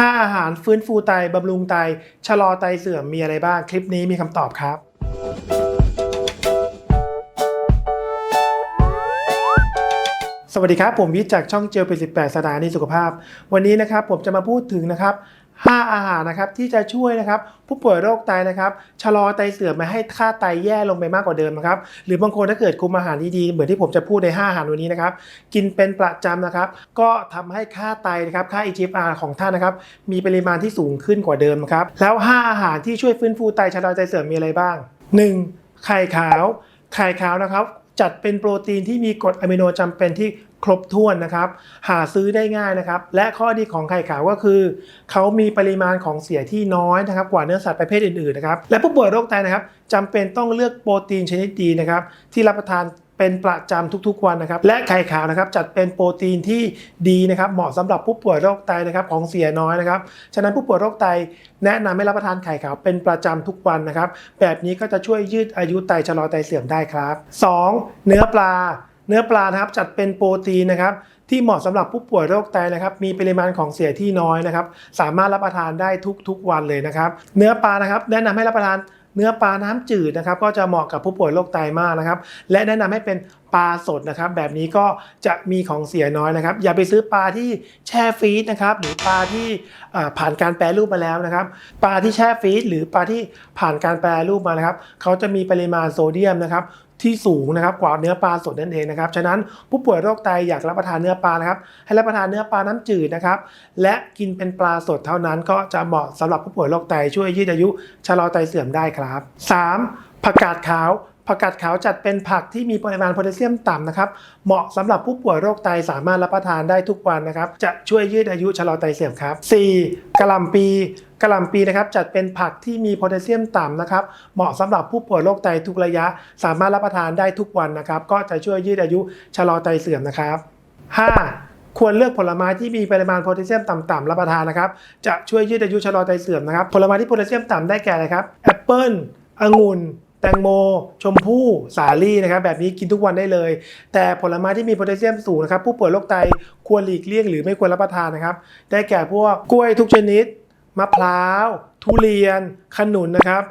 5 อาหารฟื้นฟูไตบำรุงไต ชะลอไตเสื่อมมีอะไรบ้าง คลิปนี้มีคำตอบครับสวัสดีครับ ผมวิทย์จากช่องเจลเป็น18 สถานีสุขภาพ วันนี้นะครับผมจะมาพูดถึงนะครับ 5 อาหารนะครับที่จะช่วยนะครับผู้ป่วยโรคไตนะครับชะลอไตเสื่อมไม่ให้ค่าไตแย่ลงไปมากกว่าเดิมนะครับหรือบางคนถ้าเกิดคุมอาหารดีๆเหมือนที่ผมจะพูดใน 5 อาหารวันนี้นะครับกินเป็นประจำนะครับก็ทำให้ค่าไตนะครับค่า EGFR ของท่านนะครับมีปริมาณที่สูงขึ้นกว่าเดิมครับแล้ว 5 อาหารที่ช่วยฟื้นฟูไตชะลอไตเสื่อมมีอะไรบ้าง 1. ไข่ขาวไข่ขาวนะครับ จัดเป็นโปรตีนที่มีกรดอะมิโนจำเป็นที่ครบถ้วนนะครับ หาซื้อได้ง่ายนะครับ และข้อดีของไข่ขาวก็คือ เขามีปริมาณของเสียที่น้อยนะครับ กว่าเนื้อสัตว์ประเภทอื่นๆนะครับ และผู้ป่วยโรคไตนะครับจำเป็นต้องเลือกโปรตีนชนิดดีนะครับ ที่รับประทาน เป็นประจำทุกๆวันนะครับและไข่ขาวนะครับจัดเป็นโปรตีนที่ดีนะครับเหมาะสำหรับผู้ป่วยโรคไตนะครับของเสียน้อยนะครับฉะนั้นผู้ป่วยโรคไตแนะนำให้รับประทานไข่ขาวเป็นประจำทุกวันนะครับแบบนี้ก็จะช่วยยืดอายุไตชะลอไตเสื่อมได้ครับ 2. เนื้อปลาเนื้อปลานะครับจัดเป็นโปรตีนนะครับที่เหมาะสำหรับผู้ป่วยโรคไตนะครับ มีปริมาณของเสียที่น้อยนะครับ สามารถรับประทานได้ทุกๆวันเลยนะครับ เนื้อปลานะครับ แนะนำให้รับประทาน เนื้อปลาน้ำจืดนะครับก็จะเหมาะกับผู้ป่วยโรคไตมากนะครับ และแนะนำให้เป็นปลาสดนะครับ แบบนี้ก็จะมีของเสียน้อยนะครับ อย่าไปซื้อปลาที่แช่ฟีดนะครับ หรือปลาที่ผ่านการแปรรูปมาแล้วนะครับ ปลาที่แช่ฟีดหรือปลาที่ผ่านการแปรรูปมานะครับเขาจะมีปริมาณโซเดียมนะครับ ที่สูงนะครับกว่าเนื้อปลาสดนั่นเองนะครับ ฉะนั้นผู้ป่วยโรคไตอยากรับประทานเนื้อปลานะครับ ให้รับประทานเนื้อปลาน้ำจืดนะครับ และกินเป็นปลาสดเท่านั้นก็จะเหมาะสำหรับผู้ป่วยโรคไตช่วยยืดอายุชะลอไตเสื่อมได้ครับ 3. ผักกาดขาว ผักกาดขาวจัดเป็นผักที่มีปริมาณโพแทสเซียมต่ำนะครับ เหมาะสำหรับผู้ป่วยโรคไตสามารถรับประทานได้ทุกวันนะครับ จะช่วยยืดอายุชะลอไตเสื่อมครับ 4. กะหล่ำปีกะหล่ำปีนะครับจัดเป็นผักที่มีโพแทสเซียมต่ำนะครับ เหมาะสำหรับผู้ป่วยโรคไตทุกระยะ สามารถรับประทานได้ทุกวันนะครับ ก็จะช่วยยืดอายุชะลอไตเสื่อมนะครับ 5. ควรเลือกผลไม้ที่มีปริมาณโพแทสเซียมต่ำๆรับประทานนะครับ จะช่วยยืดอายุชะลอไตเสื่อมนะครับ ผลไม้ที่โพแทสเซียมต่ำได้แก่อะไรครับแอปเปิลองุ่น แตงโม ชมพู่ สาลี่นะครับแบบนี้กินทุกวันได้เลย แต่ผลไม้ที่มีโพแทสเซียมสูงนะครับผู้ป่วยโรคไตควรหลีกเลี่ยงหรือไม่ควรรับประทานนะครับ ได้แก่พวกกล้วยทุกชนิด มะพร้าว ทุเรียน ขนุนนะครับ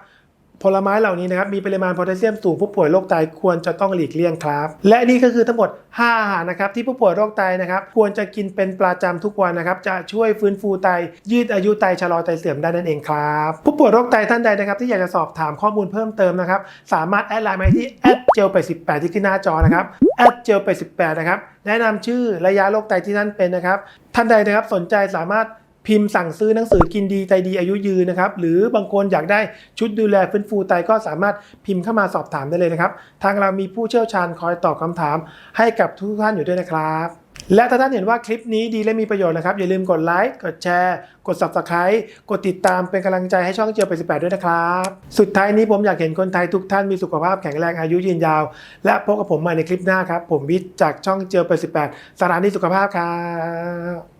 ผลไม้เหล่านี้นะครับมีปริมาณโพแทสเซียมสูงผู้ป่วยโรคไตควรจะต้องหลีกเลี่ยงครับ และนี่ก็คือทั้งหมด 5 อาหารนะครับที่ผู้ป่วยโรคไตนะครับควรจะกินเป็นประจำทุกวันนะครับจะช่วยฟื้นฟูไตยืดอายุไตชะลอไตเสื่อมได้นั่นเองครับผู้ป่วยโรคไตท่านใดนะครับที่อยากจะสอบถามข้อมูลเพิ่มเติมนะครับสามารถแอดไลน์มาที่แอดเจลไป18ที่ขึ้นหน้าจอนะครับแอดเจลไป18นะครับแนะนำชื่อระยะโรคไตที่ท่านเป็นนะครับท่านใดนะครับสนใจสามารถ พิมพ์สั่งซื้อหนังสือกินดีไตดีอายุยืนนะครับ หรือบางคนอยากได้ชุดดูแลฟื้นฟูไตก็สามารถพิมพ์เข้ามาสอบถามได้เลยนะครับ ทางเรามีผู้เชี่ยวชาญคอยตอบคำถาม ให้กับทุกท่านอยู่ด้วยนะครับและถ้าท่านเห็นว่าคลิปนี้ดีและมีประโยชน์นะครับ อย่าลืมกดไลค์ กดแชร์ กด subscribe กดติดตามเป็นกำลังใจให้ช่องเจียวไป18ด้วยนะครับ สุดท้ายนี้ผมอยากเห็นคนไทยทุกท่านมีสุขภาพแข็งแรงอายุยืนยาว และพบกับผมใหม่ในคลิปหน้าครับ ผมวิทย์จากช่องเจียวไป18สถานีสุขภาพครับ